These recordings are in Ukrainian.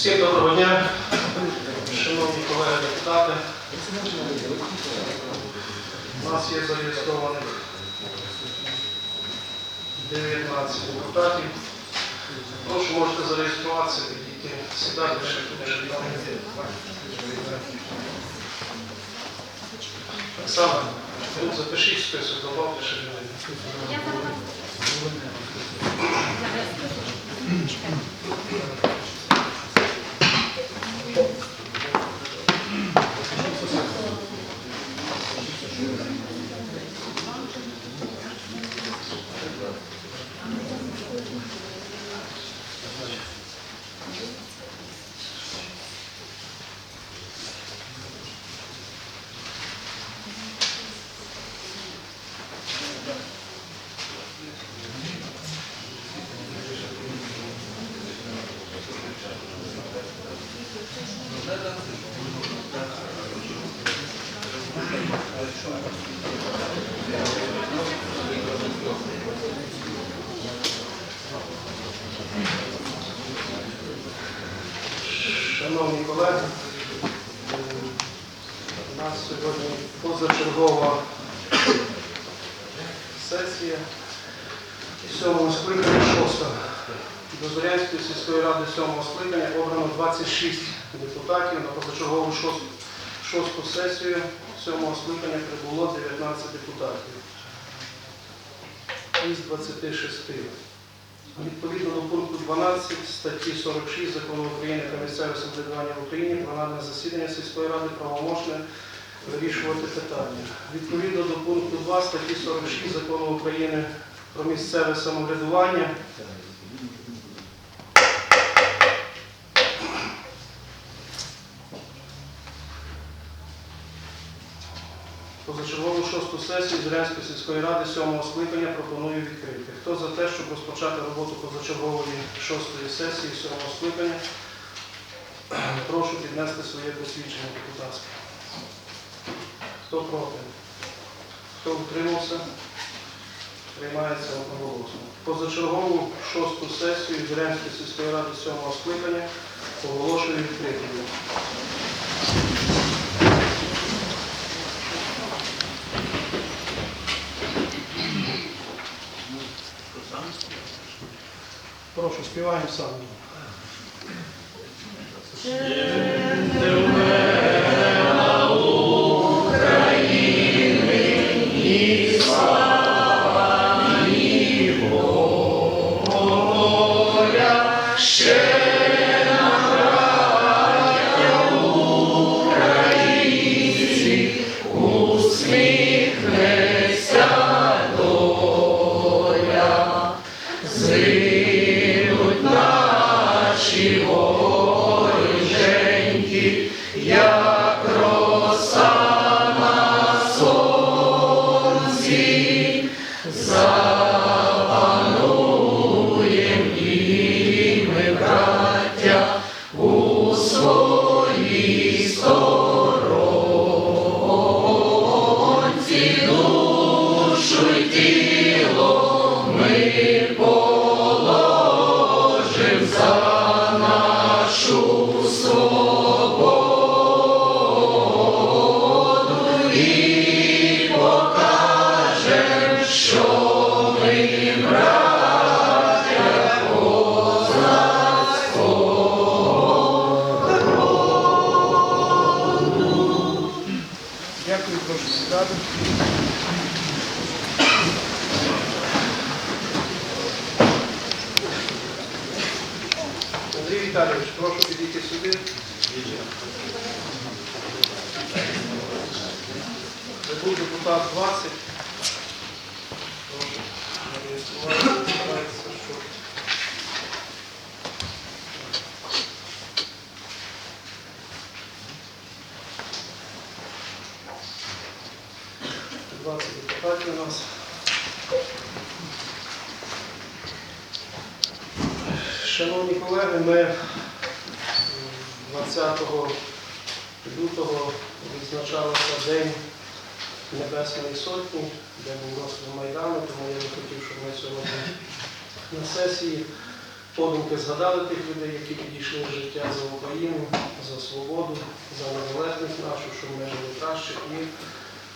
Всім доброго дня, шановні колеги депутати. У нас є зареєстрованих 19 депутатів. Прошу, можете зареєструватися, підійти, сідати, ще туди. Оксана, ну, запишіть список, добавте ще людей. Шановні колеги, у нас сьогодні позачергова сесія сьомого скликання шоста. До Зорянської сільської ради сьомого скликання обрано 26 депутатів на позачергову шосту сесію сьомого скликання прибуло 19 депутатів із 26. Відповідно до пункту 12 статті 46 Закону України про місцеве самоврядування в Україні пленарне засідання сільської ради правомочне вирішувати питання. Відповідно до пункту 2 статті 46 Закону України про місцеве самоврядування Сесію Зрянської сільської ради сьомого скликання пропоную відкрити. Хто за те, щоб розпочати роботу позачергової шостої сесії сьомого скликання, прошу піднести своє посвідчення депутатське. Хто проти? Хто утримався? Приймається одноголосно. Позачергову шосту сесію Зрянської сільської ради сьомого скликання оголошую відкритою. Прошу, співаємо Espírito. Андрій Віталійович, прошу підійти сюди. Це був депутат 20. Прошу. Збирається, що Двадцять депутатів у нас. Шановні колеги, ми 20 лютого відзначалося День Небесної Сотні, де був розстріл Майдану, тому я би хотів, щоб ми сьогодні на сесії подумки згадали тих людей, які підійшли з життя за Україну, за свободу, за незалежність нашу, щоб ми жили краще. І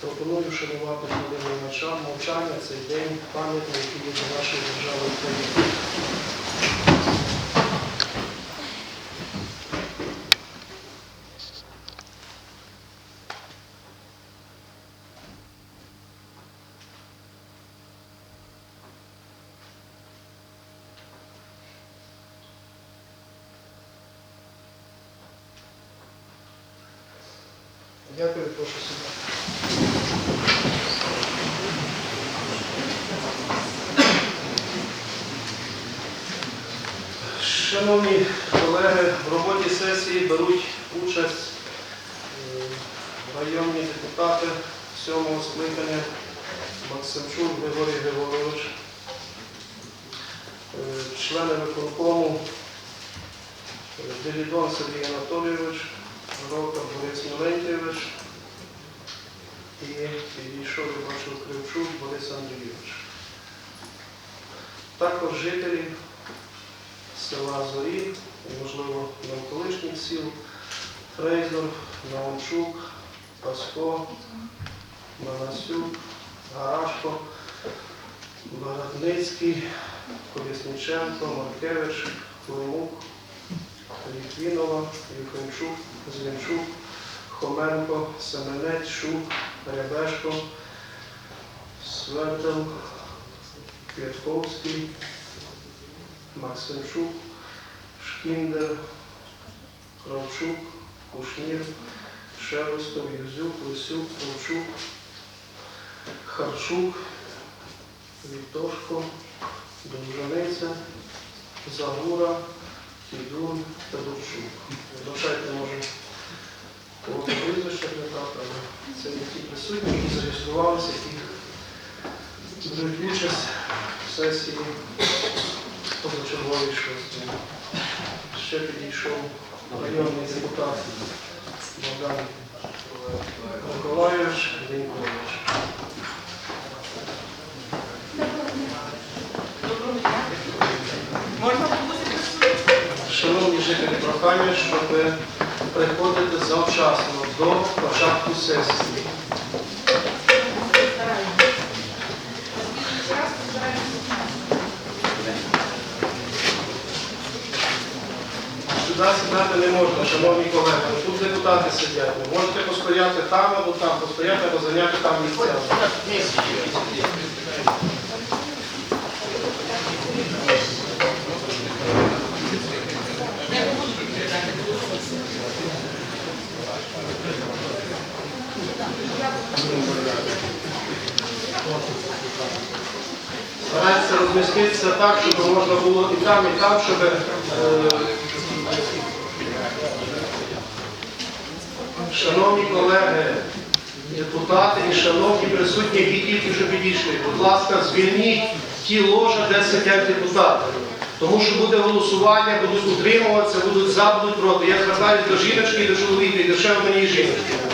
пропоную вшанувати хвилиною мовча- мовчання цей день пам'ятний, який є для нашої держави України. Дякую, прошу сюди. Шановні колеги, в роботі сесії беруть участь е, районні депутати сьомого скликання Максимчук Григорій Григорович, е, члени виконкому е, Делідон Сергій Анатолійович, Рокер Борис Милентійович і підійшов, я бачив, Кривчук Борис Андрійович. Також жителі села Зорі, і, можливо, навколишніх сіл, Фрейзер, Наумчук, Пасько, Манасюк, Гарашко, Бородницький, Колісниченко, Маркевич, Климук, Літвінова, Юхимчук, Зінчук, Хоменко, Семенець, Шук, Рябешко, Свердел, Квятковський, Максимчук, Шкіндер, Кравчук, Кушнір, Шелестов, Юзюк, Лисюк, Ковчук, Харчук, Вітошко, Довжаниця, Загура, Кідун, Федорчук. Вибачайте, може, кого прізвище не але це не ті присутні, які зареєструвалися, які беруть участь в сесії позачергової шості. Ще підійшов районний депутат Богдан Миколайович Денькович. Шановні жителі, прохання, щоб приходити завчасно до початку сесії. Сюди сідати не можна, шановні колеги. Тут депутати сидять. Ви можете постояти там або там, постояти або зайняти там місця. Старайтеся розміститися так, щоб можна було і там, і там, щоб е, Шановні колеги, депутати і шановні присутні, які тільки що підійшли, будь ласка, звільніть ті ложа, де сидять депутати. Тому що буде голосування, будуть утримуватися, будуть за, будуть проти. Я звертаюся до жіночки, до чоловіка, і до ще однієї жіночки.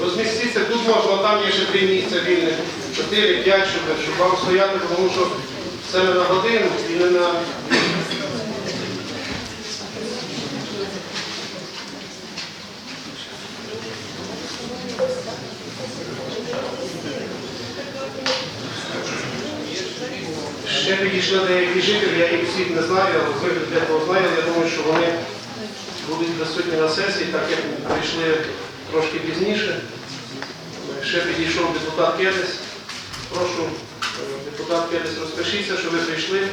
Розмістіться, тут можна, там є ще три місця вільних, 4-5, щоб, вам стояти, тому що це не на годину і не на. Ще підійшли деякі жителі, я їх всіх не знаю, але ви для того знаєте, я думаю, що вони будуть присутні на сесії, так як прийшли трошки пізніше. Ще підійшов депутат Келес. Прошу, е, депутат Келес, розпишіться, що ви прийшли. Е,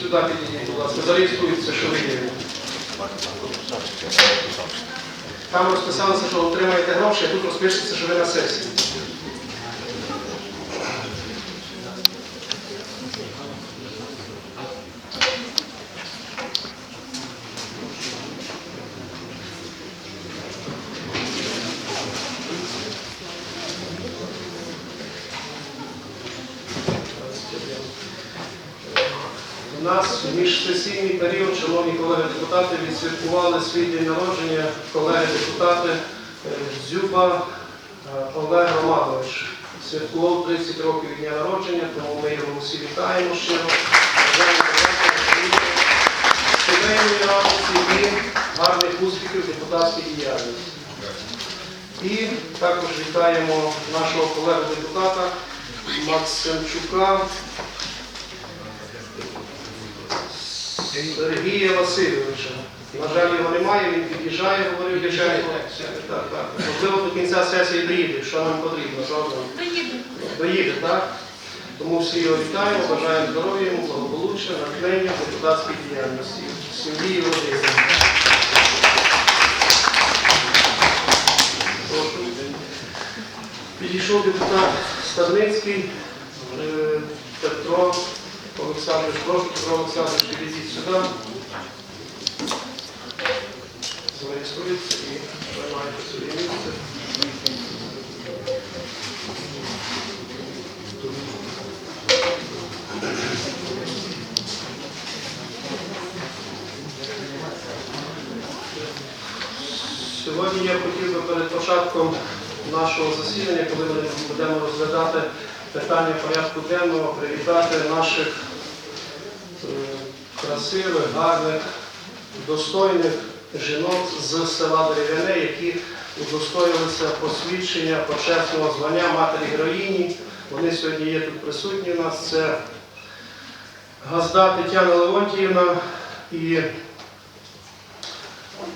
Сюди підійдіть, будь ласка, зареєструйтеся, що ви є. Там розписалося, що отримаєте гроші, а тут розпишеться, що ви на сесії. У нас в міжсесійний період, шановні колеги депутати, відсвяткували свій день народження колеги депутати е, Дзюба е, Олег Романович. Святкував 30 років дня народження, тому ми його всі вітаємо щиро. Сімейної радості і гарних успіхів депутатській діяльності. І також вітаємо нашого колегу депутата Максимчука Сергія Васильовича. На жаль, його немає, він під'їжджає, говорив Дяченко. Так, так. Можливо, до кінця сесії доїде, що нам потрібно, правда? Доїду. Доїде, так? Тому всі його вітаємо, бажаємо здоров'я, йому, благополуччя, натхнення, депутатській діяльності, сім'ї і родини. Підійшов депутат Стадницький, Петро Олександрович, прошу, Петро Олександрович, підійдіть сюди. Зареєструється і займайте своє місце. Сьогодні я хотів би перед початком нашого засідання, коли ми будемо розглядати питання порядку денного, привітати наших красивих, гарних, достойних жінок з села Дерев'яне, які удостоїлися посвідчення почесного звання матері героїні. Вони сьогодні є тут присутні у нас. Це Газда Тетяна Леонтіївна і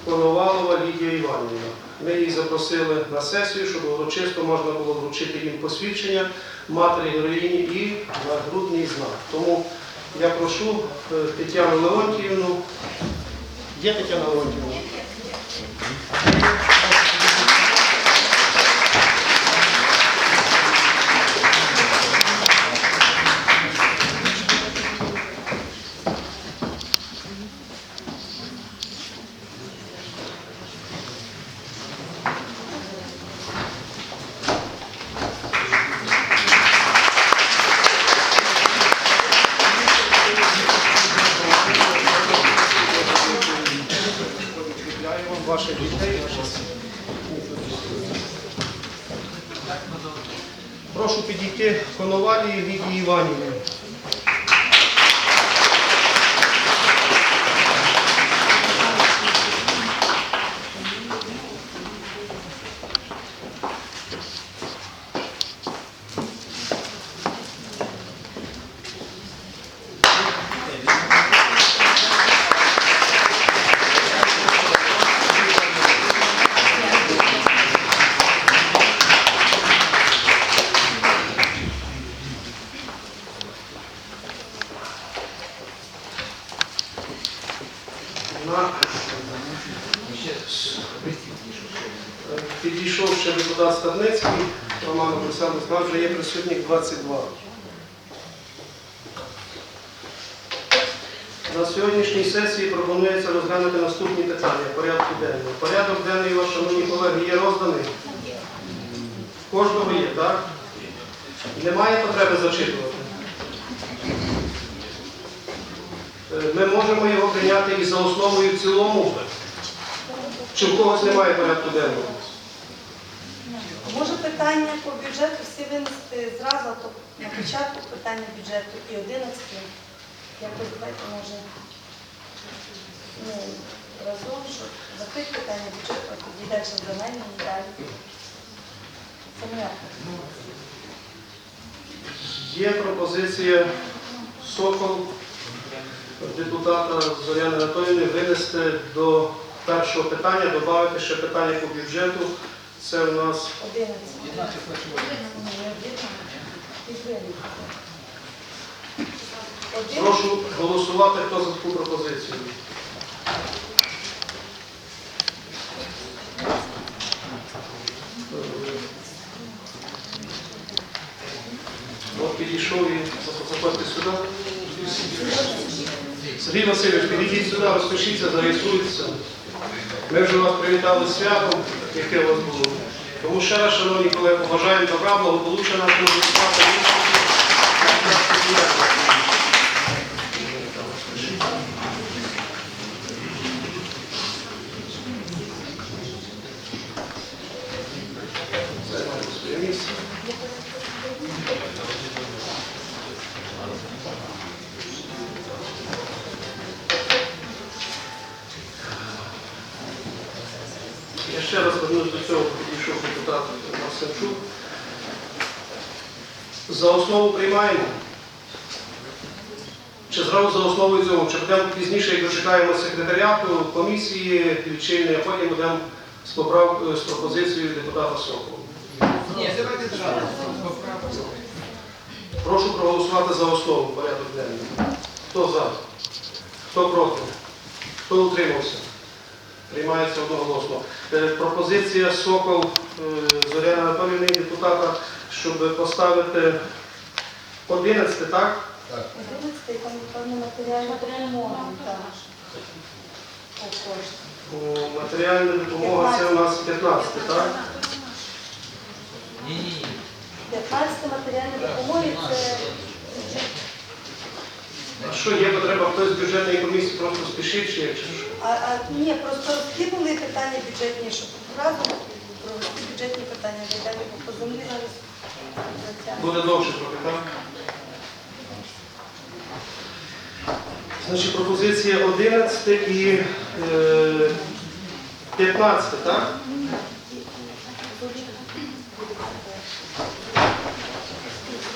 Коновалова Лідія Іванівна. Ми їх запросили на сесію, щоб урочисто можна було вручити їм посвідчення матері героїні і нагрудний знак. Тому я прошу е, Тетяну Леонтьевну. Є Тетяна Леонтіївна? Підкріпляю вам ваших дітей. ваших сімей. Прошу підійти Коновалії Лідії Іванівні. На... Підійшов ще депутат Стадницький, Роман Олександрович, у нас вже є присутніх 22. На сьогоднішній сесії пропонується розглянути наступні питання порядку денного. Порядок денний, ваш, шановні колеги, є розданий? Кожного є, так? Немає потреби зачитувати. Е, Ми можемо його прийняти і за основу, і в цілому. Чи в когось немає порядку денного? Може питання по бюджету всі винести зразу, то на початку питання бюджету і 11. Якось давайте може ну, разом, щоб закрити питання бюджету, а тоді далі земельні і далі. Це. Є пропозиція Сокол, депутата Зоряни Анатоліївни, винести до першого питання, додати ще питання по бюджету. Це у нас 11. Ну, не 11. Підвинити. Один. Прошу голосувати, хто за таку пропозицію. От підійшов і заходьте сюди. Сергій Васильович, підійдіть сюди, розпишіться, зареєструйтеся. Ми вже вас привітали з святом, яке у вас було. Тому ще раз, шановні колеги, бажаємо добра, благополуччя нашому депутату. Ще раз вернусь до цього, підійшов депутат Марсенчук. За основу приймаємо. Чи зразу за основу і цього? Чи будемо пізніше, як дочекаємо секретаріату комісії лічильної, а потім будемо з, поправ... з пропозицією депутата Соколу. Ні, давайте зразу. Прошу проголосувати за основу порядок денний. Хто за? Хто проти? Хто утримався? Приймається одноголосно. Е, Пропозиція Сокол е, Зоряна Анатоліївни, депутата, щоб поставити 11, так? 11 там певно матеріальна допомога. так. Матеріальна допомога це у нас 15, так? Ні, ні, ні. 15 матеріальної допомоги це. А що є потреба хтось з бюджетної комісії просто спішить чи як, чи що? А, а ні, просто розкинули питання бюджетні, щоб одразу провести бюджетні питання. Далі по землі зараз. Буде довше трохи, так? Значить, пропозиція 11 і е, 15, так?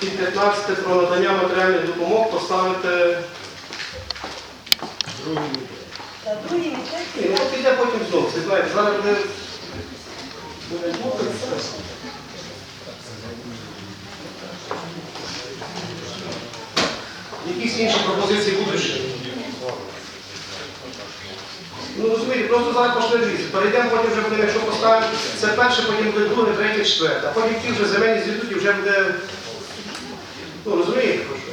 І 15 про надання матеріальних допомог поставити. Та другий Ні, місяць. ну піде потім знову. Це знаєте, зараз буде. буде. Якісь інші пропозиції будуть? Ну розумієте, просто зараз пошли дивіться. Перейдемо, потім вже будемо, якщо поставимо, це перше, потім буде друге, третє, четверте. А потім ті вже земельні звітуть і вже буде. Ну розумієте, про що?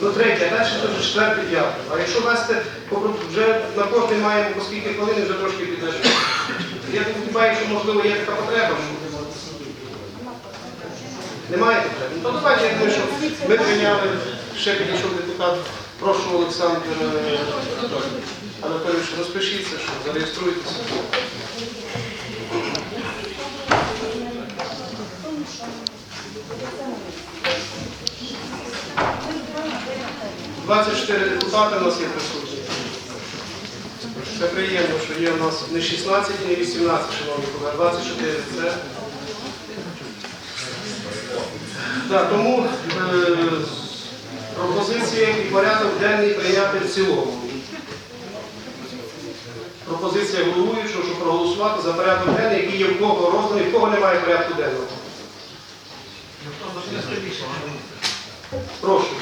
Ну третє, а далі то вже четверте, п'яте. А якщо вести, вже на кожний маємо по скільки хвилин, вже трошки підеш. Я думаю, що можливо є така потреба. Немає потреби. Ну то давайте, я думаю, що ми прийняли, ще підійшов депутат. Прошу Олександр е, Анатолійович, розпишіться, що зареєструйтеся. 24 депутати у нас є присутні. Це приємно, що є у нас не 16 і не 18, шановні колеги, 24 це. Так, тому е, пропозиція і порядок денний прийняти в цілому. Пропозиція головуючого, щоб проголосувати за порядок денний, який є в кого розданий, в кого немає порядку денного. Прошу.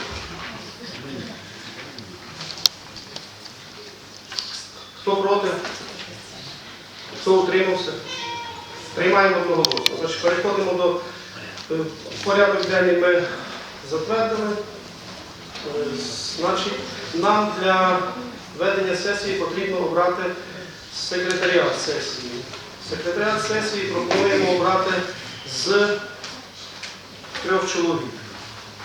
Хто проти? Хто утримався? Приймаємо одноголосно. Значить, переходимо до е, порядок денний ми затвердили. Е, Значить, нам для ведення сесії потрібно обрати секретаріат сесії. Секретаріат сесії пропонуємо обрати з трьох чоловік.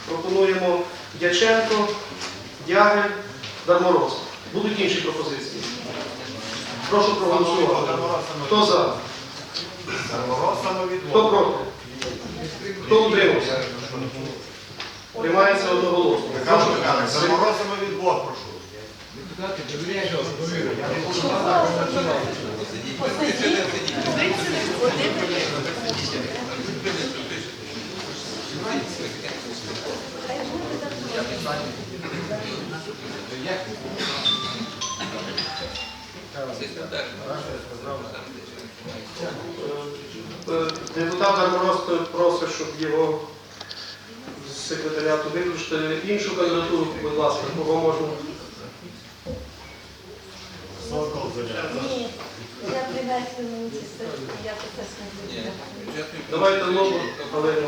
Пропонуємо Дяченко, Дягель, Дармороз. Будуть інші пропозиції. Прошу проголосувати. Хто за? Хто проти? Хто утримався? Приймається одноголосно. Михайло Прошу. Михайлович, заморозимо відвод, прошу. Депутати, довіряйте, довіряйте. Я не буду Е, Депутат просто просить, щоб його з секретаріату виключити. Іншу кандидатуру, будь ласка, кого можна? Сокол Ні, я приветствую ці я процес не. Давайте нову, Галину.